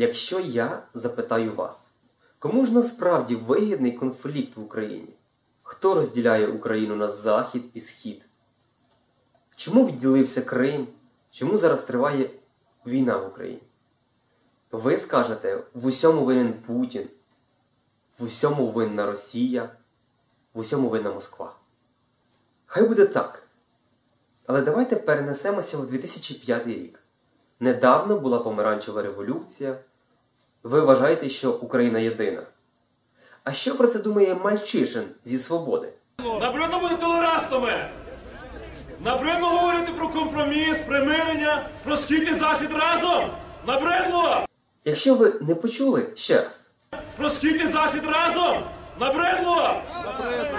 Якщо я запитаю вас, кому ж насправді вигідний конфлікт в Україні? Хто розділяє Україну на Захід і Схід? Чому відділився Крим? Чому зараз триває війна в Україні? Ви скажете, в усьому винен Путін, в усьому винна Росія, в усьому винна Москва. Хай буде так. Але давайте перенесемося в 2005 рік. Недавно була помаранчева революція. Ви вважаєте, що Україна єдина. А що про це думає Мальчишин зі свободи? Набридно бути толерантними. Набридно говорити про компроміс, примирення, про схід і захід разом. Набридло! Якщо ви не почули ще раз, Про схід і захід разом. Набридло!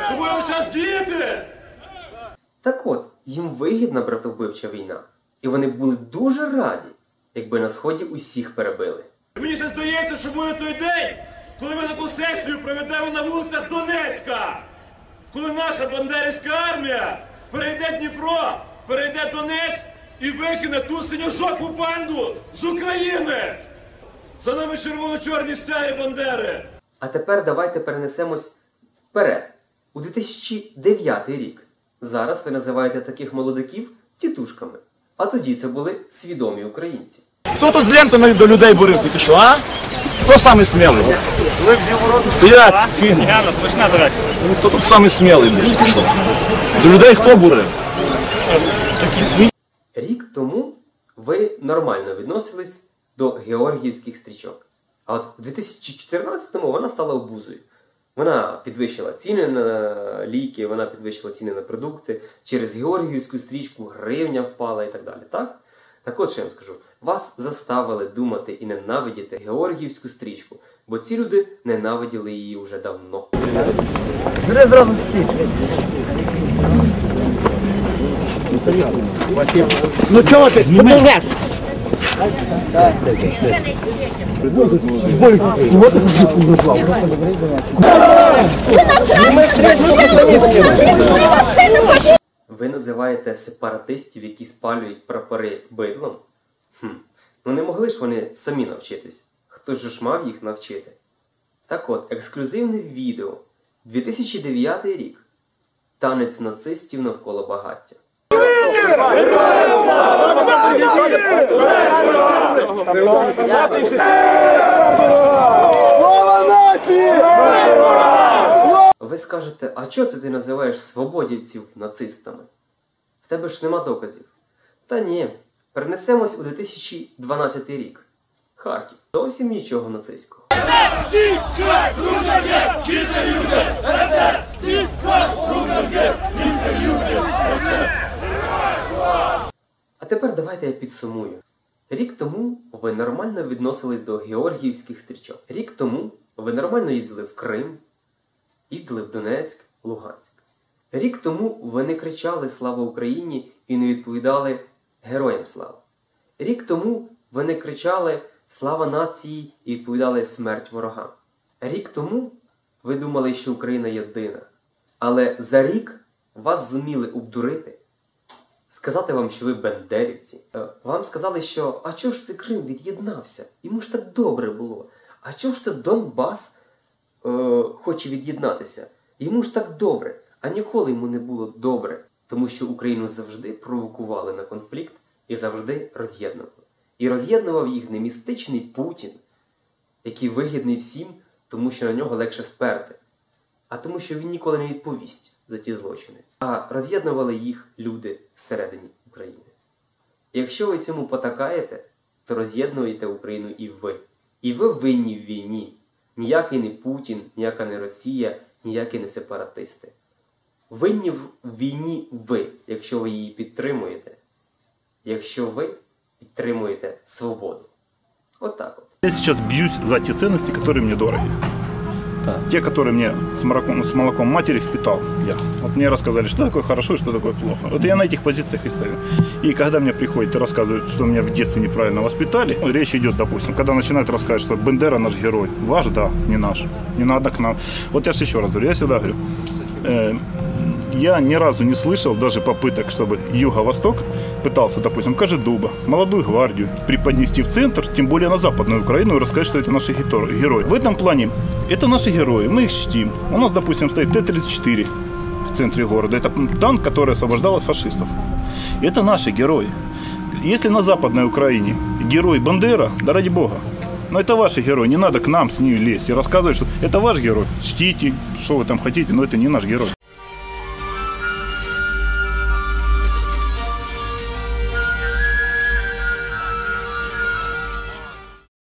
Тому я час діяти. так от, їм вигідна братовбивча війна, і вони були дуже раді, якби на сході усіх перебили. Мені ще здається, що буде той день, коли ми таку сесію проведемо на вулицях Донецька. Коли наша бандерівська армія перейде Дніпро, перейде Донець і викине ту синьо-жовту банду з України. За нами червоно-чорні стяги Бандери. А тепер давайте перенесемось вперед, у 2009 рік. Зараз ви називаєте таких молодиків тітушками, а тоді це були свідомі українці. Хто тут з лентами до людей бурив тільки що, а? Хто самий смілий? Стоять, спину. Ну, Хто тут самий смілий, блядь, тільки що? До людей хто бурив? Рік тому ви нормально відносились до георгіївських стрічок. А от у 2014-му вона стала обузою. Вона підвищила ціни на ліки, вона підвищила ціни на продукти. Через георгіївську стрічку гривня впала і так далі. Так? Так от що я вам скажу: вас заставили думати і ненавидіти георгіївську стрічку, бо ці люди ненавиділи її вже давно. Ну чого ти? Ви називаєте сепаратистів, які спалюють прапори бидлом? Хм. Ну не могли ж вони самі навчитись. Хто ж мав їх навчити? Так от, ексклюзивне відео 2009 рік. Танець нацистів навколо багаття. Ви скажете, а чого це ти називаєш свободівців нацистами? В тебе ж нема доказів. Та ні, перенесемось у 2012 рік. Харків. Зовсім нічого нацистського. А тепер давайте я підсумую. Рік тому ви нормально відносились до георгіївських стрічок. Рік тому ви нормально їздили в Крим, їздили в Донецьк, Луганськ. Рік тому ви не кричали Слава Україні і не відповідали Героям слава. Рік тому ви не кричали Слава нації і відповідали смерть ворогам. Рік тому ви думали, що Україна єдина. Але за рік вас зуміли обдурити, сказати вам, що ви бендерівці. Е, Вам сказали, що а чого ж це Крим від'єднався? Йому ж так добре було. А чого ж це Донбас е, хоче від'єднатися? Йому ж так добре, а ніколи йому не було добре, тому що Україну завжди провокували на конфлікт і завжди роз'єднували. І роз'єднував їх не містичний Путін, який вигідний всім, тому що на нього легше сперти, а тому, що він ніколи не відповість за ті злочини. А роз'єднували їх люди всередині України. Якщо ви цьому потакаєте, то роз'єднуєте Україну і ви. І ви винні в війні. Ніякий не Путін, ніяка не Росія, ніякі не сепаратисти. Винні в війні ви, якщо ви її підтримуєте, якщо ви підтримуєте свободу. Отак от. Я сейчас бьюсь за те ценности, которые мне дороги. Те, которые мне с молоком, с молоком матери впитал я. Вот мне рассказали, что такое хорошо и что такое плохо. Вот я на этих позициях и стою. И когда мне приходят и рассказывают, что меня в детстве неправильно воспитали, ну, речь идет, допустим, когда начинают рассказывать, что Бендера наш герой. Ваш, да, не наш. Не надо к нам. Вот я же еще раз говорю, я всегда говорю, э, я ни разу не слышал даже попыток, чтобы Юго-Восток пытался, допустим, Кожедуба, молодую гвардию преподнести в центр, тем более на Западную Украину, и рассказать, что это наши геро- герои. В этом плане это наши герои, мы их чтим. У нас, допустим, стоит Т-34 в центре города. Это танк, который освобождал от фашистов. Это наши герои. Если на Западной Украине герой Бандера, да ради бога, но это ваши герои, не надо к нам с ними лезть и рассказывать, что это ваш герой. Чтите, что вы там хотите, но это не наш герой.